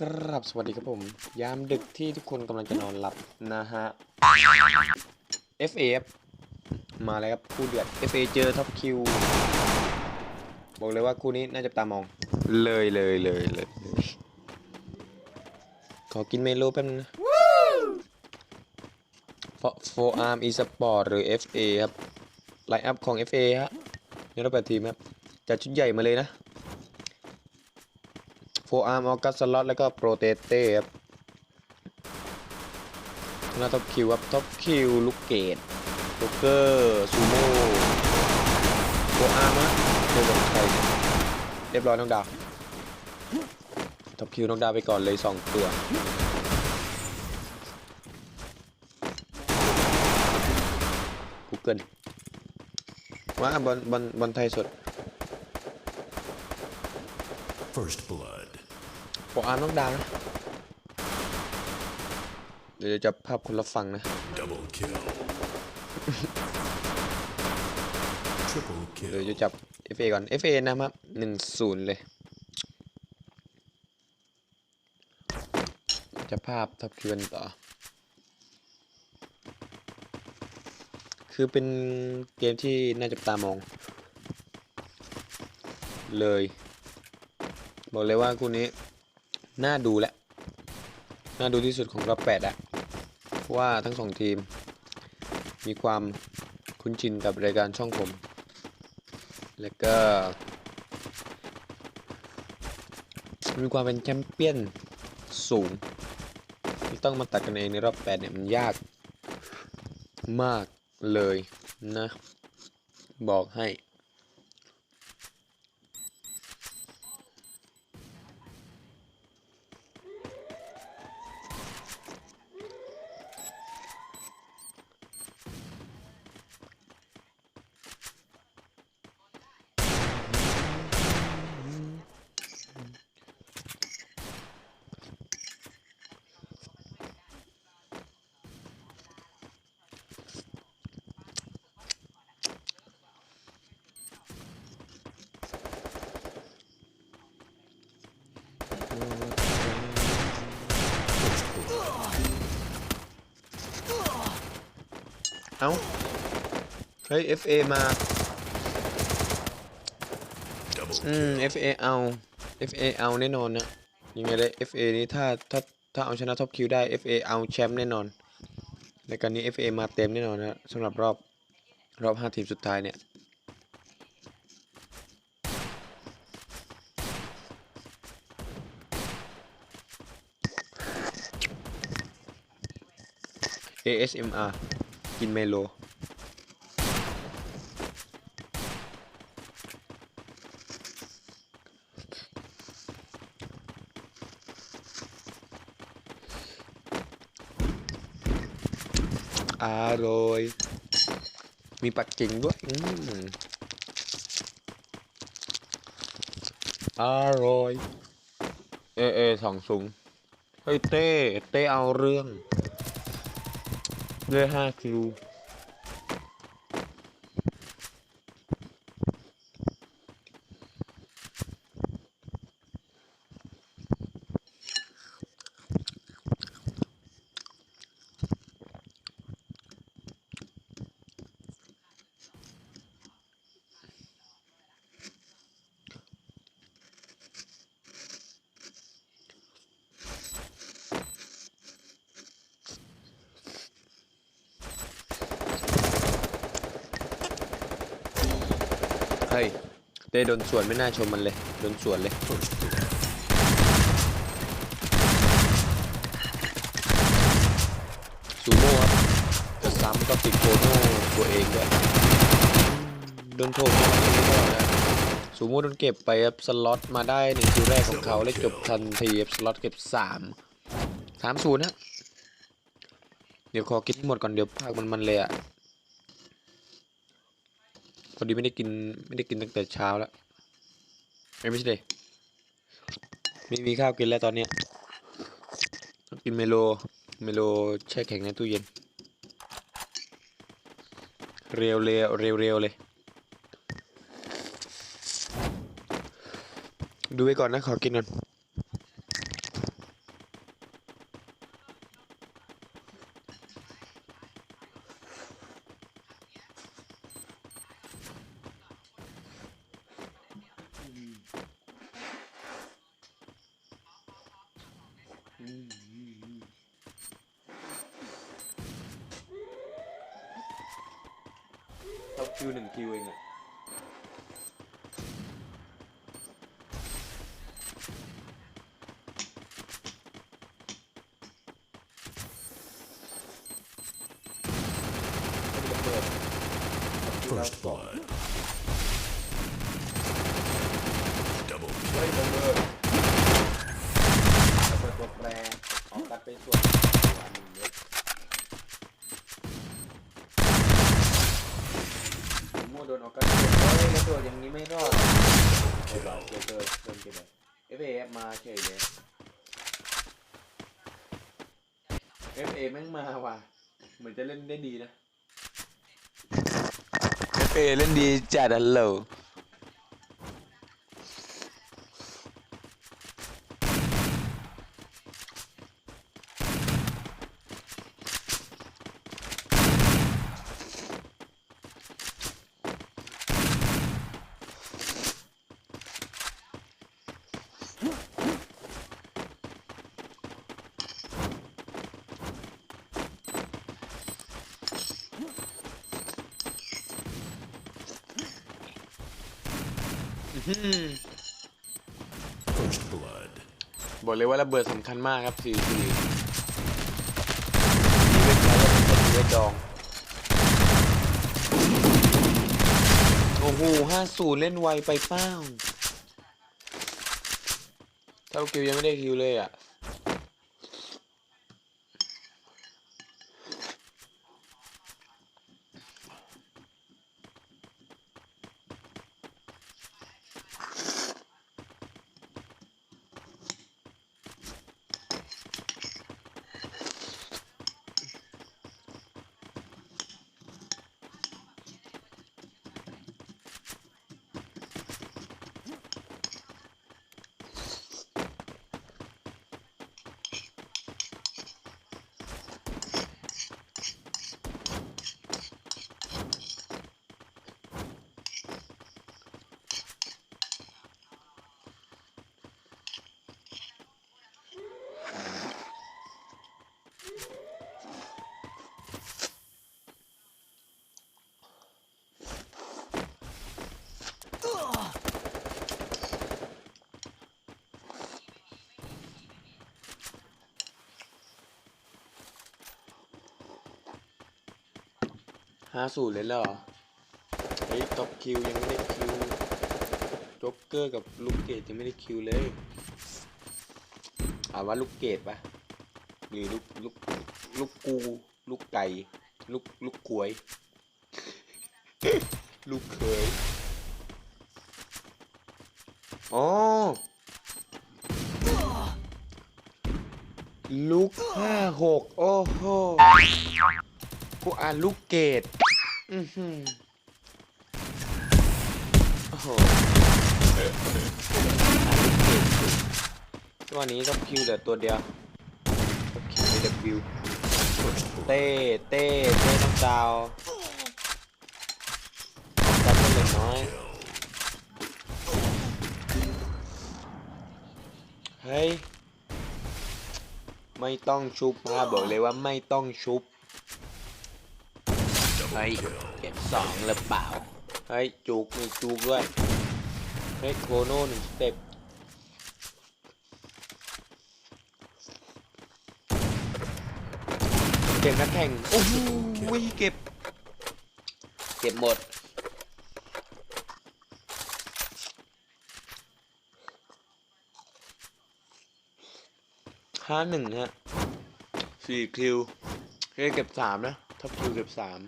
กราบสวัสดีครับผม ยามดึกที่ทุกคนกำลังจะนอนหลับนะฮะ FAF มาแล้วครับคู่เดือด FA เจอท็อปคิวบอกเลยว่าคู่นี้น่าจะตามอง เลยเลยเลยเลยเลยขอกินเมโลแป๊บนึงนะโฟอาร์มอีสปอร์ตหรือ FA ครับไลน์อัพของ FA ฮะเนี่ยเราแปดทีมครับจัดชุดใหญ่มาเลยนะโฟ อาร์มออกัสสล็อตแล้วก็โปรเตเต้ครับหน้าท็อปคิวครับท็อปคิวลูกเกดโจ๊กเกอร์ซูโม่โฟอาร์มอะเจอกับเนี่ยเรียบร้อยน้องดาวท็อปคิวน้องดาวไปก่อนเลย2ตัวกูเกิลว่าบอลบอลบอลไทยสด First blood. โฟอาร์มน้องดาวนะเดี๋ยวจะจับภาพคนละฝั่งนะ Double kill. Triple เดี๋ยว kill. จะจับ FA ก่อน FA นะครับหนึ่งศูนย์เลย จะภาพทับคิวกันต่อ คือเป็นเกมที่น่าจะตามอง เลย บอกเลยว่าคู่นี้ น่าดูแหละน่าดูที่สุดของรอบแปดอะเพราะว่าทั้งสองทีม มีความคุ้นชินกับรายการช่องผม แล้วก็ มีความเป็นแชมเปี้ยนสูงที่ต้องมาตัดกันเองในรอบแปดเนี่ยมันยากมากเลยนะ บอกให้ เอ้า เฮ้ย FA มา Double อืม FA เอา FA เอาแน่นอนนะยังไงเลย FA นี้ถ้าถ้าถ้าเอาชนะท็อปคิวได้ FA เอาแชมป์แน่นอนในการนี้ FA มาเต็มแน่นอนนะสำหรับรอบรอบ5ทีมสุดท้ายเนี่ย ASMR กินเมโล อร่อย มีปักกิ่งด้วย อืมอร่อย เอเอสองสูงเฮ้ยเต้ เต้เอาเรื่อง ด้วยห้าคิว เฮ้ยเต้โดนสวนไม่น่าชมมันเลย โดนสวนเลย ซูโม่ครับจะซ้ำก็ติดโคโน่ตัวเองด้วยโดนโถมไม่รอดนะซูโม่โดนเก็บไปครับสล็อตมาได้หนึ่งคิวแรกของเขาและจบทันทีครับสล็อตเก็บสามสามศูนย์นะเดี๋ยวขอกินห้หมดก่อนเดี๋ยวภาคมันมันเลยอะ พอดีไม่ได้กินไม่ได้กินตั้งแต่เช้าแล้วไม่ใช่เลยไม่มีข้าวกินแล้วตอนเนี้ยต้องกินเมโลเมโลแช่แข็งในตู้เย็น เร็วเร็วเร็วเร็วเลย ดูไว้ก่อนนะขอกินก่อน First blood. Double เฮ้ยระเบิดระเบิดตัวแปรเอาตัดไปส่วนตัวหนึ่งเม็ดผมมั่วโดนออกกันเฮ้ยกระโดดอย่างนี้ไม่รอดเฮ้ยเราเจอเจอเจอเจอเลยเอฟเอฟมาเฉยเลยเอฟเอแม่งมาว่ะ เหมือนจะเล่นได้ดีนะ เอฟเอเล่นดีจัดอะโหล First blood. บอก เลยว่าระเบิดสำคัญมากครับสี่สี่นี่เว็บไซต์แล้วเป็นเว็บดอง โอ้โหห้าศูเล่นไวไปเป้าเท่าคิวยังไม่ได้คิวเลยอะ ห้าศูนย์เลยเหรอเฮ้ยท็อปคิวยังไม่ได้คิวจ็อกเกอร์กับลูกเกดยังไม่ได้คิวเลยอ่าว่าลูกเกดปะหรือลูกลูกลูกกู ลูกไก่ ลูกลูกกวย ลูกเคยอ๋อลูกห้าหกโอ้โหกูอ่านลูกเกด อือหือโอ้โหตัวนี้ต้องคิวเหลือตัวเดียวต้องคิวในวิวเต้เต้เต้น้องดาวจับเป็นเลือน้อยเฮ้ยไม่ต้องชุบมาบอกเลยว่าไม่ต้องชุบ เฮ้ยเก็บสองหรือเปล่า เฮ้ย จุกมีจุกด้วย เฮ้ยโคโน่หนึ่งสเต็ปเก็บนักแข่ง โอ้โหเก็บ เก็บหมดห้าหนึ่งฮะสี่คิวเฮ้ยเก็บสามนะท็อปคิวเก็บสาม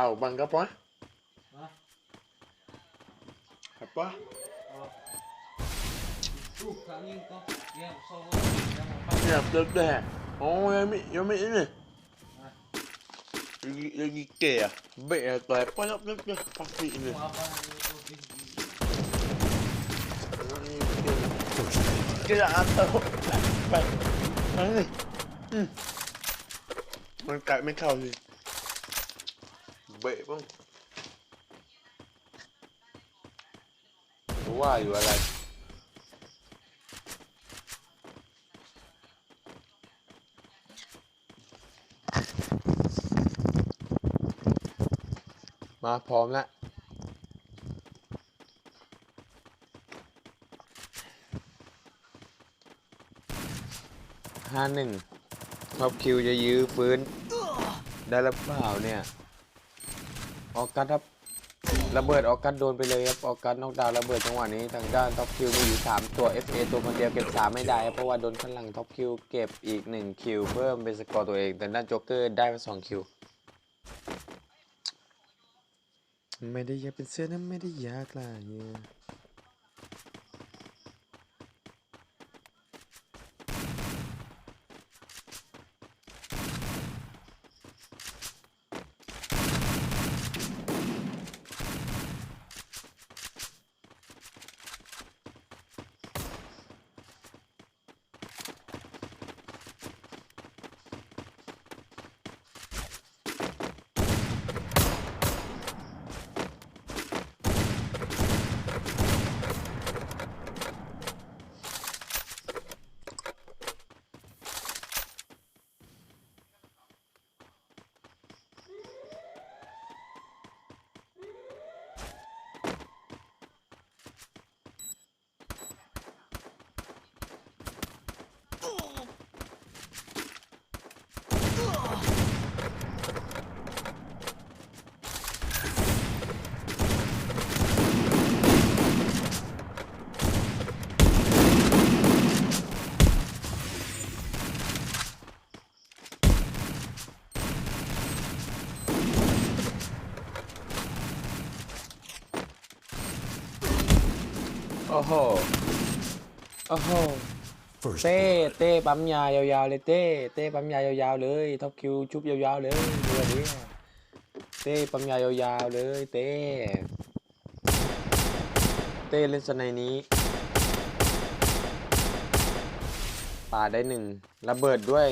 เอาบังกับปะครับปะ Ủa, khả nhiên có game sau đó, game một phát. เนี่ยเด็กแด่โอ้ยยังไม่ยังไม่นี่ยังยัง เบะแต่ก็ยังยังยังปักสีเนี่ย Apa yang itu tinggi? First blood. เก๋อะเต้าไปไปเลยอืมมันกัดไม่เข้าสิเบะบ้างรู้ว่าอยู่อะไรมาพร้อมแล้วห้าหนึ่งท็อปคิวจะยื้อฟื้น ได้หรือเปล่าเนี่ย ออกกัสครับระเบิดออกกัสโดนไปเลยครับออกกัสนอกดาวระเบิดจังหวะนี้ทางด้านท็อปคิวมีอยู่ 3 ตัว FA ตัวคนเดียวเก็บ3ไม่ได้ครับเพราะว่าโดนข้างหลังท็อปคิวเก็บอีก 1 คิวเพิ่มเป็นสกอร์ตัวเองแต่ด้านโจ๊กเกอร์ได้มา2คิวไม่ได้อยากเป็นเสื้อนะไม่ได้อยากล่ะเนี่ย อ้โห โอ้โห First เต้ blood. เต้ปั๊มยายาวๆเลยเต้ เต้ปั๊มยายาวๆเลยท็อปคิวชุบยาวๆเลยดูอันนี้เต้ปั๊มยายาวๆเลยเต้ เต้เล่นสไนนี้ปาดได้หนึ่งระเบิดด้วย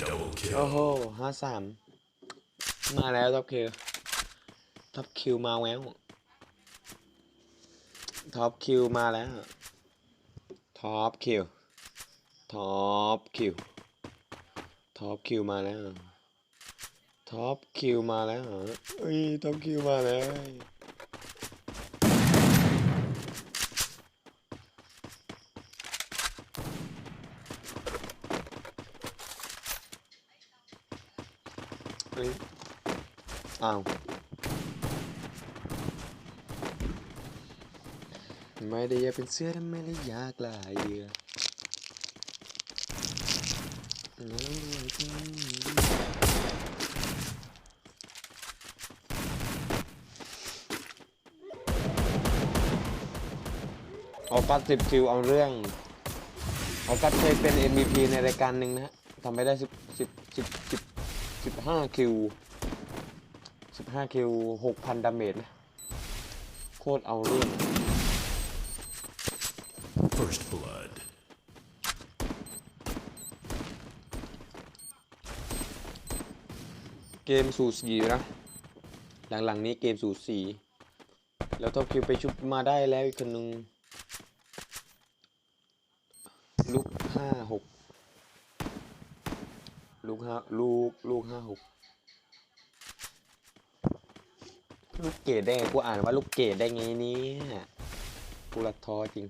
Double โอ้ kill. โหห้าสามมาแล้วท็อปคิวท็อปคิวมาแล้ว ท็อปคิวมาแล้วท็อปคิวท็อปคิวท็อปคิวมาแล้วท็อปคิวมาแล้วเอ้ยท็อปคิวมาแล้วเฮ้ยอ้าว ไม่ได้อยากเป็นเสื้อทำไมได้อยากลายเยือเอากัดสิบคิวเอาเรื่องเอากัดเคยเป็น MVP ในรายการหนึ่งนะฮะทำไปได้สิบสิบสิบสิบสิบห้าคิวสิบห้าคิวหกพันดาเมจนะ โคตรเอาเรื่อง First blood. เกมสูสีนะ หลังๆนี้เกมสูสี แล้วท็อปคิวไปชุบมาได้แล้วอีกคนนึง ลูกห้าหกลูกห้าลูก ลูกห้าหกลูกเกดได้ไงกูอ่านว่าลูกเกดได้ไงเนี่ยกูละท้อจริง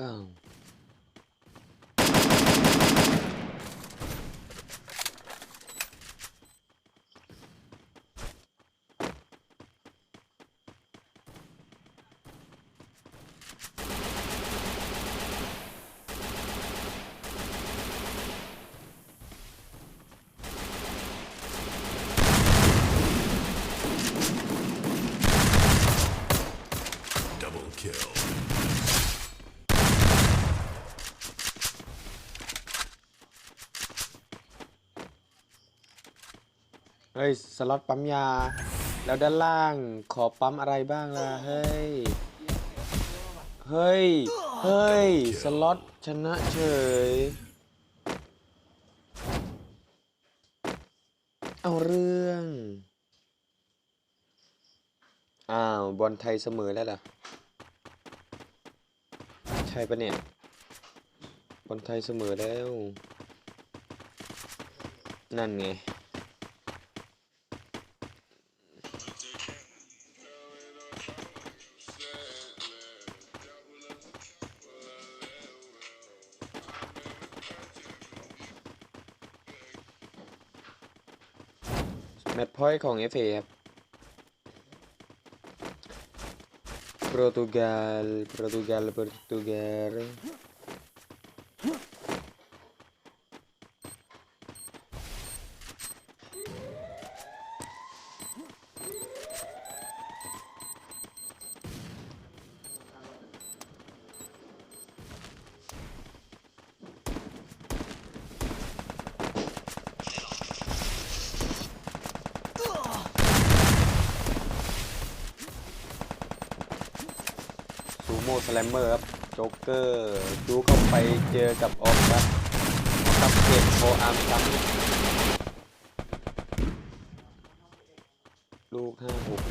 อ้าว เฮ้ย สล็อตปั๊มยา แล้วด้านล่างขอปั๊มอะไรบ้างล่ะ เฮ้ย เฮ้ย เฮ้ย สล็อตชนะเฉย เอาเรื่อง อ้าว บอลไทยเสมอแล้วล่ะ ใช่ปะเนี่ย บอลไทยเสมอแล้ว นั่นไง พอยต์ของ FA ครับโปรตุเกสโปรตุเกสโปรตุเกส ลมเมอร์ครับโจ๊กเกอร์ดูเข้าไปเจอกับออกครับกับเกตโคอาร์มซ้ำลูกห้าหก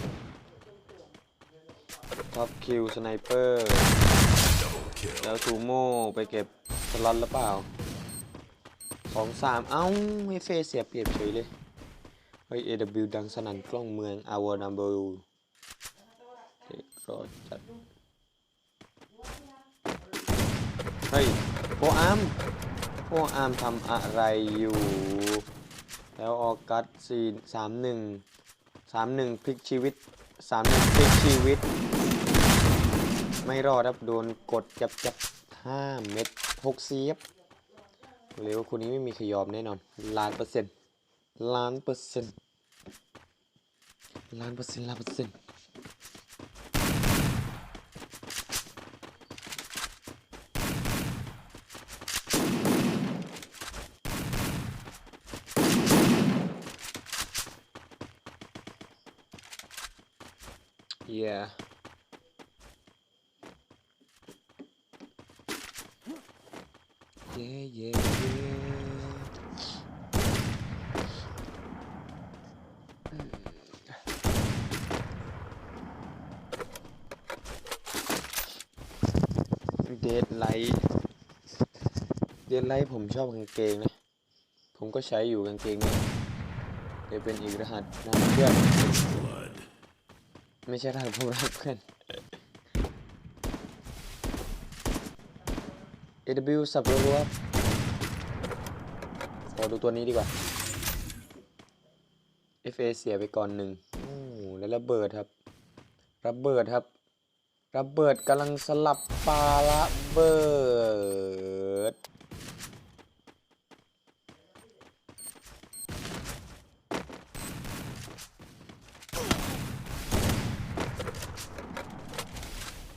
ท็อปคิวสไนเปอร์ Double kill. แล้วซูโม่ไปเก็บสล็อตหรือเปล่าสองสามเอ้าให้เฟเสียเปรียบเฉยเลยเฮ้ย AW ดังสนั่นกล้องเมือง Our Number เด็กรอจัด เฮ้ยโฟอาร์มโฟอาร์มทำอะไรอยู่ แล้วออกัสสี่สามหนึ่งสามหนึ่งพลิกชีวิตสามหนึ่งพลิกชีวิต ไม่รอดครับโดนกดจับจับห้าเม็ดหกเสียบเร็วคนนี้ไม่มีขยอมแน่นอนล้านเปอร์เซ็นต์ล้านเปอร์เซ็นต์ล้านเปอร์เซ็นต์ล้านเปอร์เซ็นต์ Yeah. Yeah, yeah, yeah. เดดไลท์เดดไลท์ผมชอบกางเกงนะ ผมก็ใช้อยู่กางเกงนี้เดี๋ยวเป็นอีกรหัสนะเพื่อน ไม่ใช่รหัสผมรักเพื่อน AW สับรัวๆขอดูตัวนี้ดีกว่า FA เสียไปก่อนหนึ่งโอ้แล้วระเบิดครับ ระเบิดครับ ระเบิดกำลังสลับปลาระเบิด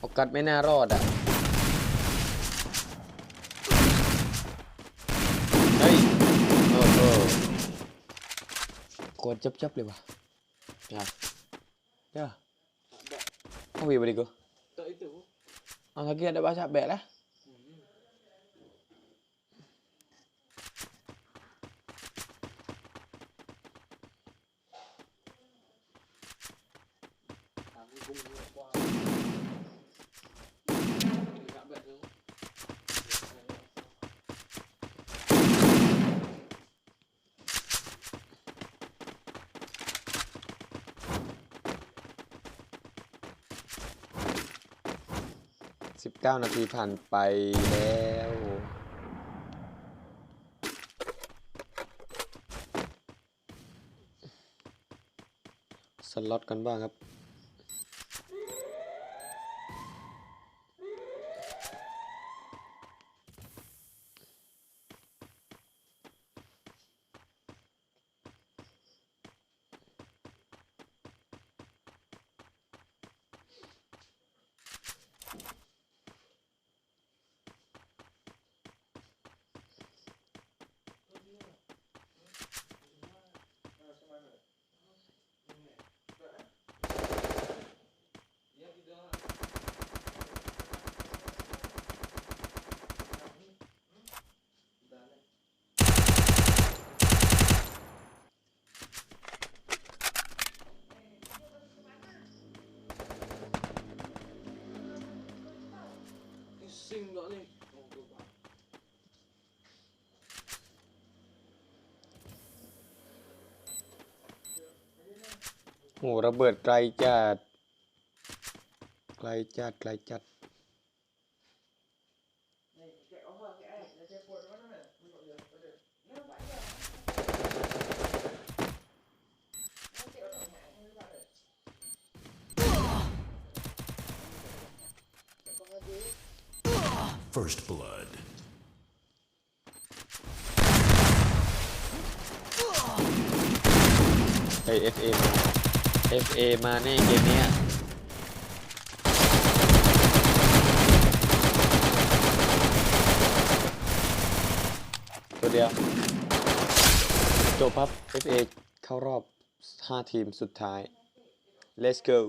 โอ กัสไม่น่ารอดอะ เฮ้ย โอ้โหกดจับๆเลยวะอย่าเย่าเอาวีไปดิกู Tới từ เอาถ้าเกียร์ได้บ้า 19 นาทีผ่านไปแล้วสล็อตกันบ้างครับ โหระเบิดไกลจัด ไกลจัด ไกลจัด First blood. ไอ FA มา FA มาแน่เกมเนี้ยตัวเดียวจบครับ FA เข้ารอบ 5 ทีมสุดท้าย let's go